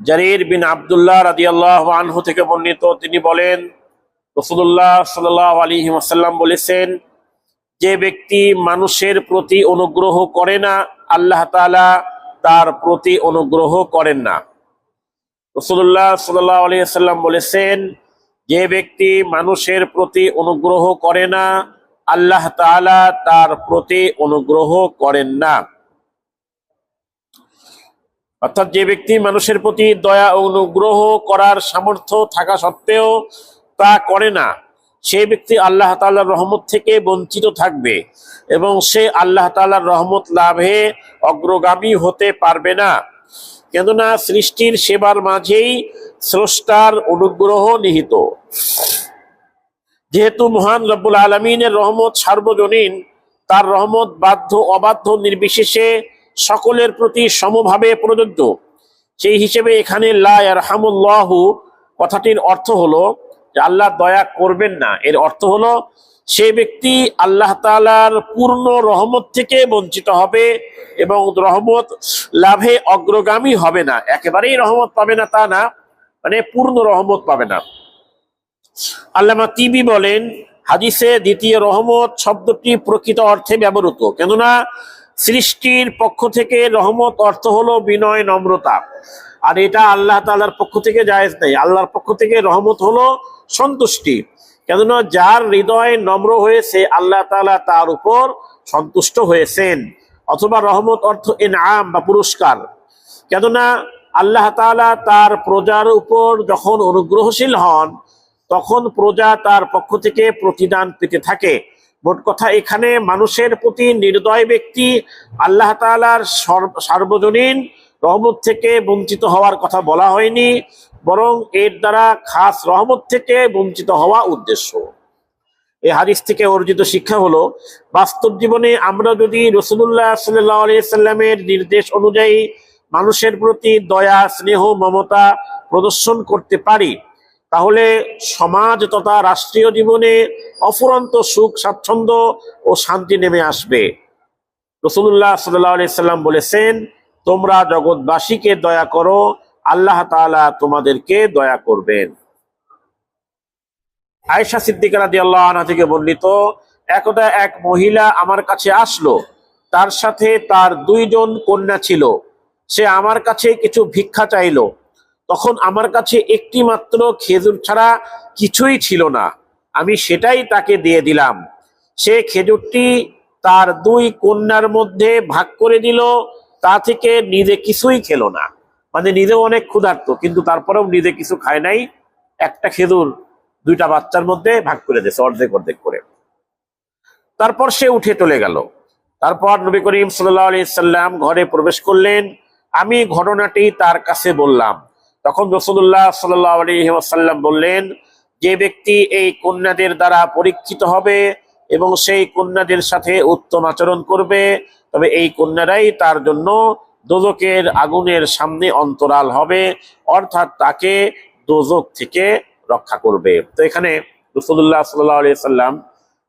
জারির বিন আবদুল্লাহ রাদিয়াল্লাহু আনহু থেকে বর্ণিত, তিনি বলেন রসুল্লাহ সাল্লাহ আলী ওয়াসাল্লাম বলেছেন, যে ব্যক্তি মানুষের প্রতি অনুগ্রহ করে না, আল্লাহ তাআলা তার প্রতি অনুগ্রহ করেন না। রসুল্লাহ সাল্লাহ আলী সাল্লাম বলেছেন, যে ব্যক্তি মানুষের প্রতি অনুগ্রহ করে না, আল্লাহ তাআলা তার প্রতি অনুগ্রহ করেন না। অর্থাৎ যে ব্যক্তি মানুষের প্রতি দয়া অনুগ্রহ করার সামর্থ্য থাকা সত্ত্বেও তা করে না, সেই ব্যক্তি আল্লাহ তাআলার রহমত থেকে বঞ্চিত থাকবে এবং সে আল্লাহ তাআলার রহমত লাভে অগ্রগামী হতে পারবে না। কেননা সৃষ্টির সেবার মাঝেই স্রষ্টার অনুগ্রহ নিহিত। যেহেতু মহান রব্বুল আলমিনের রহমত সার্বজনীন, তার রহমত বাধ্য অবাধ্য নির্বিশেষে সকলের প্রতি সমভাবে প্রযোজ্য। সেই হিসেবে এখানে লাহামুল্লাহু কথাটির অর্থ হলো যে আল্লাহ দয়া করবেন না। এর অর্থ হলো সে ব্যক্তি আল্লাহ তাআলার পূর্ণ রহমত থেকে বঞ্চিত হবে এবং রহমত লাভে অগ্রগামী হবে না। একেবারেই রহমত পাবে না তা না মানে পূর্ণ রহমত পাবে না। আল্লামা তিবি বলেন, হাদিসে দ্বিতীয় রহমত শব্দটি প্রকৃত অর্থে ব্যবহৃত। কেননা সৃষ্টির পক্ষ থেকে রহমত, অর্থ হলো বিনয়, নম্রতা। আর এটা আল্লাহ তাআলার পক্ষ থেকে জায়েজ নেই। আল্লাহর পক্ষ থেকে রহমত হলো সন্তুষ্টি। কেননা যার হৃদয় নম্র হয়েছে আল্লাহ তাআলা তার উপর সন্তুষ্ট হয়েছেন। অথবা রহমত অর্থ এনআম বা পুরস্কার। কেননা আল্লাহ তাআলা তার প্রজার উপর যখন অনুগ্রহশীল হন, তখন প্রজা তার পক্ষ থেকে প্রতিদান পেতে থাকে। মোট কথা এখানে মানুষের প্রতি নির্দয় ব্যক্তি আল্লাহ সর্ব- সার্বজনীন রহমত থেকে বঞ্চিত হওয়ার কথা বলা হয়নি, বরং এর দ্বারা খাস রহমত থেকে বঞ্চিত হওয়া উদ্দেশ্য। এই হাদিস থেকে অর্জিত শিক্ষা হলো, বাস্তব জীবনে আমরা যদি রসুল্লাহ সাল্লাহ সাল্লামের নির্দেশ অনুযায়ী মানুষের প্রতি দয়া, স্নেহ, মমতা প্রদর্শন করতে পারি তাহলে সমাজ তথা রাষ্ট্রীয় জীবনে অফুরন্ত সুখ, স্বাচ্ছন্দ্য ও শান্তি নেমে আসবে। রসুল্লাহ সাল্লাহ সাল্লাম বলেছেন, তোমরা জগৎবাসীকে দয়া করো, আল্লাহ তাআলা তোমাদেরকে দয়া করবেন। আয়েশা সিদ্দিকা রাদিয়াল্লাহু আনহা থেকে বর্ণিত, একদা এক মহিলা আমার কাছে আসলো, তার সাথে তার দুইজন কন্যা ছিল। সে আমার কাছে কিছু ভিক্ষা চাইলো তখন আমার কাছে একটি মাত্র খেজুর ছাড়া কিছুই ছিল না। আমি সেটাই তাকে দিয়ে দিলাম। সে খেজুরটি তার দুই কন্যার মধ্যে ভাগ করে দিল, তা থেকে নিজে কিছুই খেলো না। মানে নিজেও অনেক ক্ষুধার্ত, কিন্তু তারপরেও নিজে কিছু খায় নাই। একটা খেজুর দুইটা বাচ্চার মধ্যে ভাগ করে দিয়েছে অর্ধেক অর্ধেক করে। তারপর সে উঠে চলে গেল। তারপর নবী করিম সাল্লাম ঘরে প্রবেশ করলেন। আমি ঘটনাটি তার কাছে বললাম। তখন রসুল্লাহ সাল্লাহ বললেন, যে ব্যক্তি এই কন্যাদের দ্বারা পরীক্ষিত হবে এবং সেই কন্যাদের সাথে উত্তম আচরণ করবে, তবে এই কন্যারাই তার জন্য দোজকের আগুনের সামনে অন্তরাল হবে, অর্থাৎ তাকে দোজক থেকে রক্ষা করবে। তো এখানে রসুল্লাহ সাল্লাহ সাল্লাম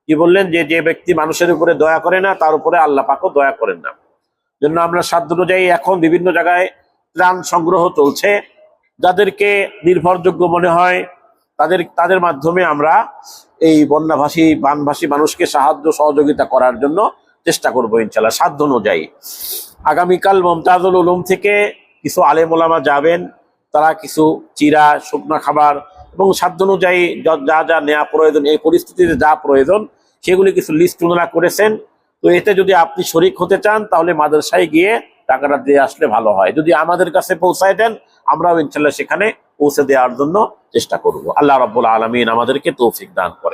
কি বললেন, যে যে ব্যক্তি মানুষের উপরে দয়া করে না, তার উপরে আল্লাহ পাকও দয়া করেন না। জন্য আমরা সাধ্য অনুযায়ী এখন বিভিন্ন জায়গায় ত্রাণ সংগ্রহ চলছে। যাদেরকে নির্ভরযোগ্য মনে হয়, তাদের তাদের মাধ্যমে আমরা এই বন্যাভাসী, বানভাসী মানুষকে সাহায্য, সহযোগিতা করার জন্য চেষ্টা করব ইনশাল্লাহ সাধ্য অনুযায়ী। আগামীকাল মমতাজুল উলুম থেকে কিছু আলেম ওলামা যাবেন, তারা কিছু চিরা, শুকনো খাবার এবং সাধ্য অনুযায়ী যা- যা নেওয়া প্রয়োজন, এই পরিস্থিতিতে যা প্রয়োজন, সেগুলি কিছু লিস্ট ওনারা করেছেন। তো এতে যদি আপনি শরিক হতে চান, তাহলে মাদ্রাসায় গিয়ে টাকাটা দিয়ে আসলে ভালো হয়। যদি আমাদের কাছে পৌঁছায় দেন, আমরাও ইনশাল্লাহ সেখানে পৌঁছে দেওয়ার জন্য চেষ্টা করব। আল্লাহ রব্বুল আলমিন আমাদেরকে তৌফিক দান করে